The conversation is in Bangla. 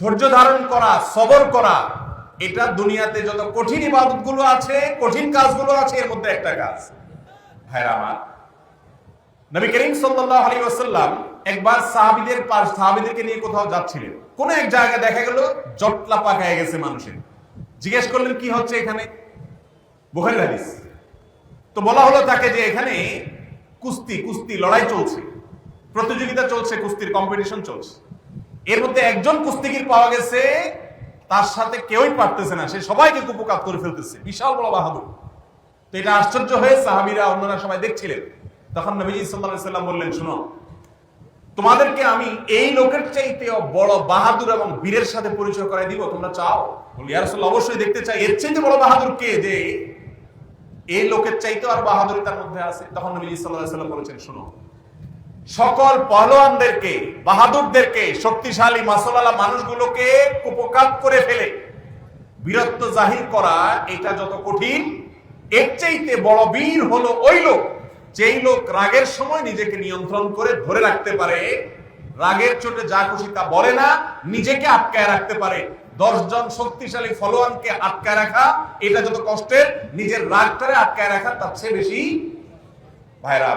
ধৈর্য ধারণ করা, সবর করা, এটা দুনিয়াতে যত কঠিন ইবাদতগুলো আছে, কঠিন কাজগুলো আছে, এর মধ্যে একটা কাজ। ভাইরা আমার, নবী করিম সাল্লাল্লাহু আলাইহি ওয়াসাল্লাম একবার সাহাবীদের পাশ, সাহাবীদেরকে নিয়ে কোথাও যাচ্ছিলেন। কোন এক জায়গায় দেখা গেল, জটলা পাকায় গেছে মানুষের। জিজ্ঞেস করলেন, কি হচ্ছে এখানে? বুখারীর হাদিস। তো বলা হলো তাকে যে এখানে কুস্তি কুস্তি লড়াই চলছে। প্রতিযোগিতা চলছে, কুস্তির কম্পিটিশন চলছে। এর মধ্যে একজন কুস্তিগির পাওয়া গেছে, তার সাথে কেউই পারতেছে না। সে সবাইকে কুপকাত করে ফেলতেছে। বিশাল বড় বাহাদুর। তো এটা আশ্চর্য হয়ে সাহাবীরা, অন্যরা সবাই দেখছিলেন। তখন নবীজি সাল্লাম বললেন, শুনো, তোমাদেরকে আমি এই লোকের চাইতেও বড় বাহাদুর এবং বীরের সাথে পরিচয় করাই দিব, তোমরা চাও? বলি অবশ্যই দেখতে চাই। এর চাইতে বড় বাহাদুর কে যে এই লোকের চাইতে আর বাহাদুরি তার মধ্যে আছে? তখন নবী সাল্লাল্লাহু আলাইহি সাল্লাম বলেছেন, শুনো সকল পহলোয়ানদেরকে বাহাদুরদেরকে, শক্তিশালী মাসলালা মানুষগুলোকে কুপকাত করে ফেলে। বীরত্ব জাহির করা এটা যত কঠিন, এর চাইতে বড় বীর হলো ওই লোক, যেই লোক রাগের সময় নিজেকে নিয়ন্ত্রণ করে ধরে রাখতে পারে। রাগের চোটে যা খুশি তা বলে না, নিজেকে আটকায় রাখতে পারে। দশজন শক্তিশালী ফলোয়ানকে আটকায় রাখা, এটা যত কষ্টের, নিজের রাগটারে আটকায় রাখা তার চেয়ে বেশি। ভাইরা